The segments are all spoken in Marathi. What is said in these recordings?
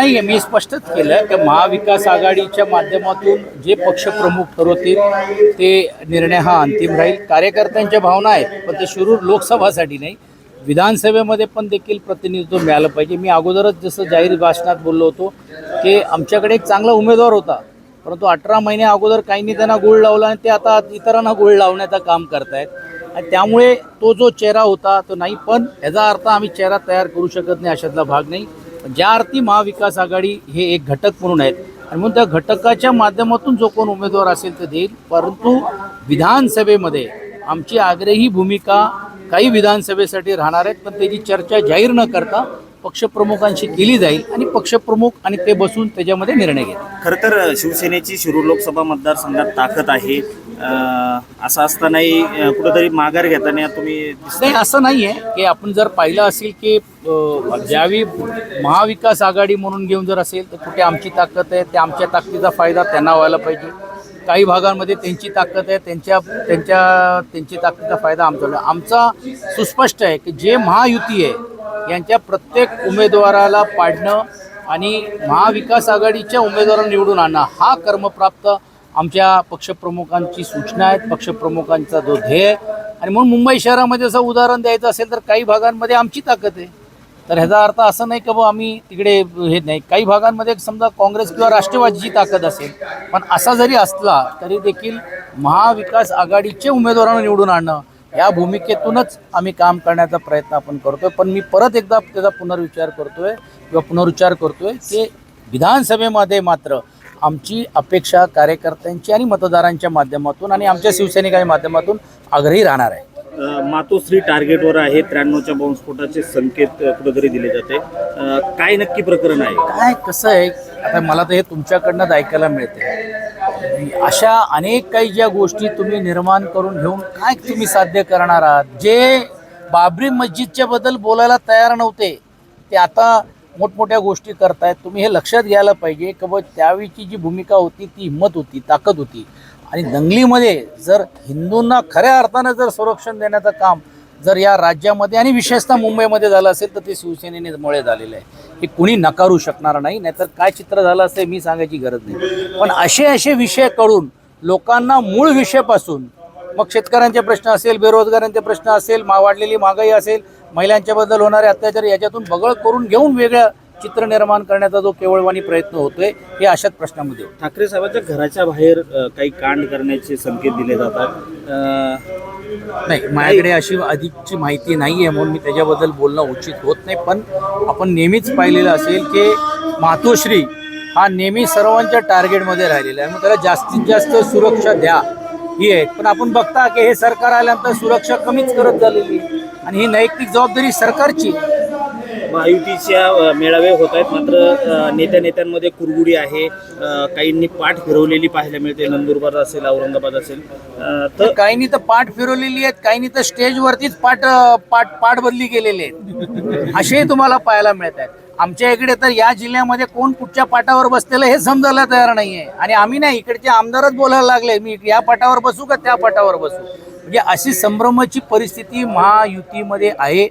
नाही मी स्पष्टच केलं की महाविकास आघाडीच्या माध्यमातून जे पक्षप्रमुख ठरवतील ते निर्णय हा अंतिम राहील. कार्यकर्त्यांच्या भावना आहेत पण ते शिरूर लोकसभासाठी नाही. विधानसभेमध्ये पण देखील प्रतिनिधित्व मिळालं पाहिजे. मी अगोदरच जसं जाहीर भाषणात बोललो होतो की आमच्याकडे एक चांगला उमेदवार होता. परंतु अठरा महिने अगोदर काहींनी त्यांना गुळ लावला आणि ते आता इतरांना गुळ लावण्याचं काम करतायत. आणि त्यामुळे तो जो चेहरा होता तो नाही पण याचा अर्थ आम्ही चेहरा तयार करू शकत नाही अशातला भाग नाही. ज्या अर्थी महाविकास आघाडी हे एक घटक म्हणून आहेत. आणि म्हणून त्या घटकाच्या माध्यमातून जो कोण उमेदवार असेल तर देईल. परंतु विधानसभेमध्ये आमची आग्रही भूमिका काही विधानसभेसाठी राहणार आहेत पण त्याची चर्चा जाहीर न करता पक्षप्रमुखांशी केली जाईल आणि पक्षप्रमुख आणि ते बसून त्याच्यामध्ये निर्णय घेतील. खरं तर शिवसेनेची शिरूर लोकसभा मतदारसंघात ताकद आहे. असं असतानाही नाही कुठंतरी माघार घेताना तुम्ही नाही असं नाही आहे की आपण जर पाहिलं असेल की ज्यावेळी महाविकास आघाडी म्हणून घेऊन जर असेल तर कुठे आमची ताकद आहे त्या आमच्या ताकदीचा फायदा त्यांना व्हायला पाहिजे. काही भागांमध्ये त्यांची ताकद आहे त्यांच्या त्यांच्या त्यांची ताकदीचा फायदा आमचा आमचा सुस्पष्ट आहे की जे महायुती आहे यांच्या प्रत्येक उमेदवाराला पाडणं आणि महाविकास आघाडीच्या उमेदवारांना निवडून आणणं हा कर्मप्राप्त आमच्या पक्षप्रमुखांची सूचना आहेत पक्षप्रमुखांचा जो ध्येय आणि म्हणून मुंबई शहरामध्ये जसं उदाहरण द्यायचं असेल तर काही भागांमध्ये आमची ताकद आहे. तर ह्याचा अर्थ असं नाही की बुवा आम्ही तिकडे हे नाही. काही भागांमध्ये समजा काँग्रेस किंवा राष्ट्रवादीची ताकद असेल पण असा जरी असला तरी देखील महाविकास आघाडीचे उमेदवारांना निवडून आणणं या भूमिकेतूनच आम्ही काम करण्याचा प्रयत्न आपण करतोय. पण मी परत एकदा त्याचा पुनर्विचार करतोय किंवा पुनरुच्चार करतोय की विधानसभेमध्ये मात्र आमची अपेक्षा कार्यकर्त्यांची आणि मतदारांच्या माध्यमातून आणि आमच्या शिवसैनिकांच्या माध्यमातून आग्रही राहणार आहे. मातोश्री टार्गेटवर आहे त्र्याण्णवच्या बॉम्बस्फोटाचे संकेत कुठंतरी दिले जाते. काय नक्की प्रकरण आहे? काय कसं आहे? आता मला तर हे तुमच्याकडनंच ऐकायला मिळते अशा अनेक काही ज्या गोष्टी तुम्ही निर्माण करून घेऊन काय तुम्ही साध्य करणार आहात? जे बाबरी मस्जिदच्या बद्दल बोलायला तयार नव्हते ते आता मोठमोठ्या गोष्टी करतायत. तुम्ही हे लक्षात घ्यायला पाहिजे की बा त्यावेळीची जी भूमिका होती ती हिंमत होती ताकद होती. आणि दंगलीमध्ये जर हिंदूंना खऱ्या अर्थानं जर संरक्षण देण्याचं काम जर या राज्यामध्ये आणि विशेषतः मुंबईमध्ये झालं असेल तर ते शिवसेनेमुळे झालेलं आहे. हे कुणी नकारू शकणार नाही नाहीतर काय चित्र झालं असेल मी सांगायची गरज नाही. पण असे असे विषय कळून लोकांना मूळ विषयापासून मग शेतकऱ्यांचे प्रश्न असेल बेरोजगारांचे प्रश्न असेल मा वाढलेली महागाई असेल महिलांच्या बद्दल होणारे अत्याचार याच्यातून बगळ करून घेऊन वेगळं चित्र निर्माण करण्याचा जो केवळवाणी प्रयत्न होतोय हे अशाच प्रश्नामध्ये ठाकरे साहेबांच्या घराच्या बाहेर काही कांड करण्याचे संकेत दिले जातात. नाही माझ्याकडे अशी अधिकची माहिती नाही आहे म्हणून मी त्याच्याबद्दल बोलणं उचित होत नाही पण आपण नेहमीच पाहिलेलं असेल की मातोश्री हा नेहमी सर्वांच्या टार्गेटमध्ये राहिलेला आहे. मग त्याला जास्तीत जास्त सुरक्षा द्या. ही आहे पण आपण बघता की हे सरकार आल्यानंतर सुरक्षा कमीच करत झालेली आहे. आणि ही नैतिक जबाबदारी सरकारची महायुतीच्या मेळावे होत आहेत. मात्र नेत्या नेत्यांमध्ये कुरगुडी आहे. काहींनी पाठ फिरवलेली पाहायला मिळते. नंदुरबार असेल औरंगाबाद असेल. तर काहींनी तर पाठ फिरवलेली आहेत. काहींनी तर स्टेजवरतीच पाठ पाठ पाठ बदली केलेले आहेत. असेही तुम्हाला पाहायला मिळत आहेत. आमच्या इकडे तर या जिल्ह्यामध्ये कोण कुठच्या पाटावर बसलेलं हे समजायला तयार नाहीये. आणि आम्ही नाही इकडचे आमदारच बोलायला लागले. मी या पाटावर बसू का त्या पाटावर बसू? म्हणजे अशी संभ्रमाची परिस्थिती महायुतीमध्ये आहे.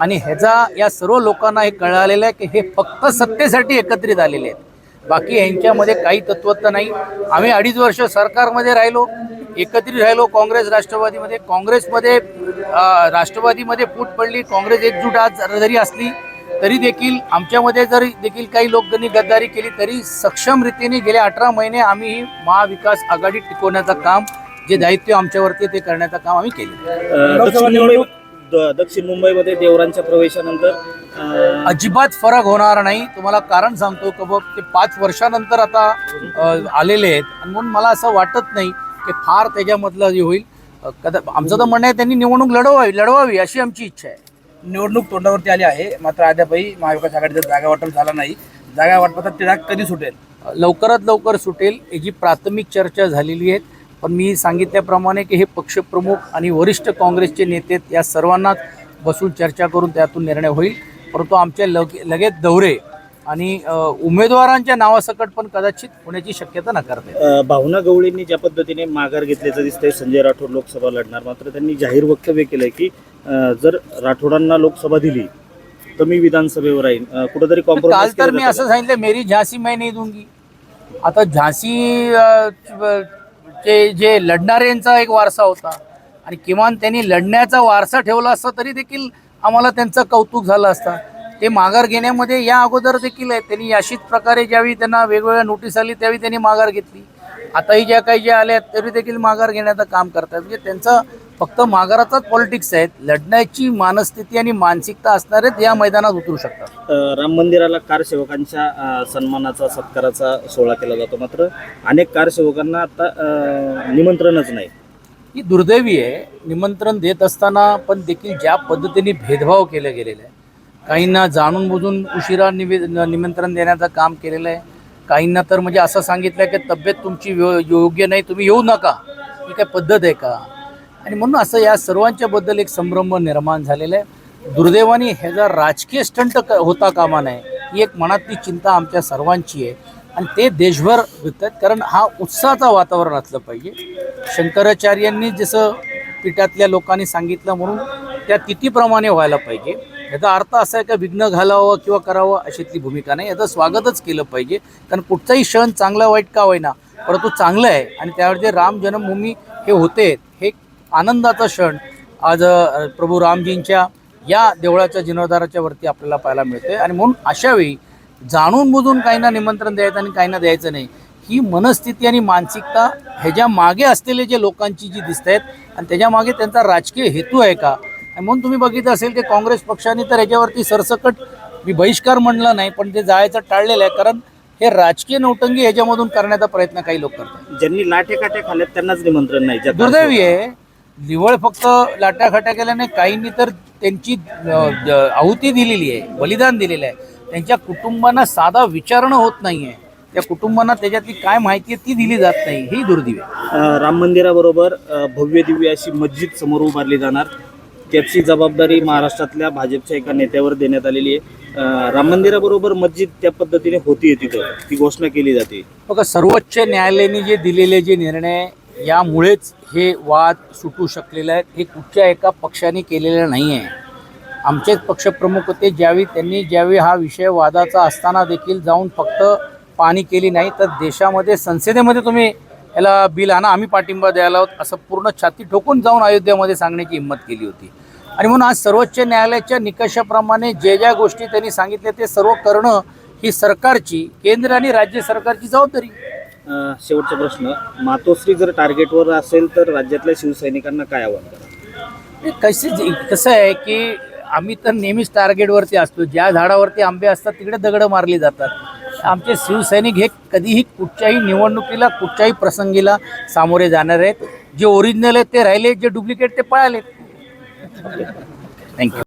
आणि ह्याचा या सर्व लोकांना हे कळालेलं आहे की हे फक्त सत्तेसाठी एकत्रित आलेले आहेत. बाकी यांच्यामध्ये काही तत्वत्व नाही. आम्ही अडीच वर्ष सरकारमध्ये राहिलो एकत्रित राहिलो काँग्रेस राष्ट्रवादीमध्ये. काँग्रेसमध्ये राष्ट्रवादीमध्ये फूट पडली काँग्रेस एकजूट आज जरी असली तरी देखील आमच्यामध्ये जरी देखील काही लोक त्यांनी गद्दारी केली तरी सक्षम रीतीने गेल्या अठरा महिने आम्ही ही महाविकास आघाडी टिकवण्याचं काम जे दायित्व आमच्यावरती आहे ते करण्याचं काम आम्ही केले द- दक्षिण मुंबईमध्ये देवरांच्या प्रवेशानंतर अं, अजिबात फरक होणार नाही. तुम्हाला कारण सांगतो की बघ ते पाच वर्षानंतर आता आलेले आहेत. आणि म्हणून मला असं वाटत नाही की फार त्याच्यामधलं जे होईल. कदा आमचं तर म्हणणं आहे त्यांनी निवडणूक लढवावी लढवावी अशी आमची इच्छा आहे. निवडणूक तोंडावरती आली आहे. मात्र अद्यापही महाविकास आघाडीचा जागा वाटप झाला नाही. जागा वाटपाचा तिढा कधी सुटेल? लवकरात लवकर सुटेल. याची प्राथमिक चर्चा झालेली आहे पण मी सांगितल्याप्रमाणे की हे पक्षप्रमुख आणि वरिष्ठ काँग्रेसचे नेते या सर्वांनाच बसून चर्चा करून त्यातून निर्णय होईल. परंतु आमचे लगे लगेच दौरे आणि उमेदवारांच्या नावासकट पण कदाचित होण्याची शक्यता नकारते भावना गवळींनी ज्या पद्धतीने माघार घेतल्याचं दिसतंय संजय राठोड लोकसभा लढणार. मात्र त्यांनी जाहीर वक्तव्य केलंय की जर राठोडांना लोकसभा दिली कमी विधानसभेवर राहील अं, कुठेतरी काल तर मी असं सांगितलं मेरी झांसी मैं नाही दूंगी. आता झांसी ते जे लढणाऱ्यांचा एक वारसा होता आणि किमान त्यांनी लढण्याचा वारसा ठेवला असता तरी देखील आम्हाला त्यांचं कौतुक झालं असतं. ते माघार घेण्यामध्ये या अगोदर देखील आहे. त्यांनी अशीच प्रकारे ज्यावेळी त्यांना वेगवेगळ्या नोटीस आली त्यावेळी त्यांनी माघार घेतली. आताही ज्या काही ज्या आल्या तरी देखील माघार घेण्याचं काम करतात म्हणजे त्यांचं फक्त माघाराचाच पॉलिटिक्स आहेत लढण्याची मानस्थिती आणि मानसिकता असणारेच या मैदानात उतरू शकतात. राम मंदिराला कारसेवकांच्या सन्मानाचा सत्काराचा सोहळा केला जातो मात्र अनेक कारसेवकांना आता निमंत्रणच नाही. ही दुर्दैवी आहे. निमंत्रण देत असताना पण देखील ज्या पद्धतीने भेदभाव केले गेलेले आहे काहींना जाणून बुजून उशिरा निवे निमंत्रण देण्याचं काम केलेलं आहे काहींना तर म्हणजे असं सांगितलं आहे की तब्येत तुमची यो- योग्य नाही तुम्ही येऊ नका. ही काय पद्धत आहे का? आणि म्हणून असं या सर्वांच्याबद्दल एक संभ्रम निर्माण झालेला आहे. दुर्दैवाने ह्याचा राजकीय स्टंट क- होता कामा नये ही एक मनातली चिंता आमच्या सर्वांची आहे. आणि ते देशभर विकतात कारण हा उत्साहाचा वातावरण असलं पाहिजे. शंकराचार्यांनी जसं पीठातल्या लोकांनी सांगितलं म्हणून त्या तिथीप्रमाणे व्हायला पाहिजे. याचा अर्थ असा आहे का विघ्न घालावं किंवा करावं अशीतली भूमिका नाही. याचं स्वागतच केलं पाहिजे. कारण कुठचाही क्षण चांगला वाईट का होईना परंतु चांगलं आहे. आणि त्यावर जे राम जन्मभूमी हे होते हे आनंदाचा क्षण आज प्रभू रामजींच्या या देवळाच्या जीर्णोद्धाराच्या वरती आपल्याला पाहायला मिळते आणि म्हणून अशावेळी जाणून बुजून काहींना निमंत्रण द्यायचं आणि काहींना द्यायचं नाही. ही मनस्थिती आणि मानसिकता ह्याच्या मागे असलेले जे लोकांची जी दिसत आहेत आणि त्याच्यामागे त्यांचा राजकीय हेतू आहे का? म्हणून तुम्ही बघितलं असेल की काँग्रेस पक्षाने तर ह्याच्यावरती सरसकट मी बहिष्कार म्हणलं नाही पण ते जायचं टाळलेलं आहे कारण हे राजकीय नौटंगी ह्याच्यामधून करण्याचा प्रयत्न काही लोक करतात. ज्यांनी लाठे काठे खाल्ल्यात त्यांनाच निमंत्रण नाही दुर्दैवी आहे. निवळ फक्त लाटाखाटा केल्याने काहींनी तर त्यांची आहुती दिलेली आहे बलिदान दिलेलं आहे. त्यांच्या कुटुंबांना साधा विचारणं होत नाही आहे त्या कुटुंबांना त्याच्यातली काय माहिती आहे ती दिली जात नाही ही दुर्दैवी राम मंदिराबरोबर भव्य दिव्य अशी मस्जिद समोर उभारली जाणार. त्याची जबाबदारी महाराष्ट्रातल्या भाजपच्या एका नेत्यावर देण्यात आलेली आहे. राम मंदिराबरोबर मस्जिद त्या पद्धतीने होती तिथं. ती घोषणा केली जाते. बघा सर्वोच्च न्यायालयाने जे दिलेले जे निर्णय यामुळेच हे वाद सुटू शकलेले आहेत. हे कुठच्या एका पक्षाने केलेलं नाही आहे आमचेच पक्षप्रमुख होते. ज्यावेळी त्यांनी ज्यावेळी हा विषय वादाचा असताना देखील जाऊन फक्त पाणी केली नाही तर देशामध्ये संसदेमध्ये तुम्ही याला बिल आणा आम्ही पाठिंबा द्यायला आहोत. असं पूर्ण छाती ठोकून जाऊन अयोध्येमध्ये सांगण्याची हिंमत केली होती. आणि म्हणून आज सर्वोच्च न्यायालयाच्या निकषाप्रमाणे जे ज्या गोष्टी त्यांनी सांगितल्या ते सर्व करणं ही सरकारची केंद्र आणि राज्य सरकारची जबाबदारी. शेवटचा प्रश्न. मातोश्री जर टार्गेटवर असेल तर राज्यातल्या शिवसैनिकांना काय आव्हान कसे कसं आहे की आम्ही तर नेहमीच टार्गेटवरती असतो. ज्या झाडावरती आंबे असतात तिकडे दगडं मारली जातात. आमचे शिवसैनिक हे कधीही कुठच्याही निवडणुकीला कुठच्याही प्रसंगीला सामोरे जाणार आहेत. जे ओरिजिनल आहेत ते राहिले जे डुप्लिकेट ते पळाले थँक्यू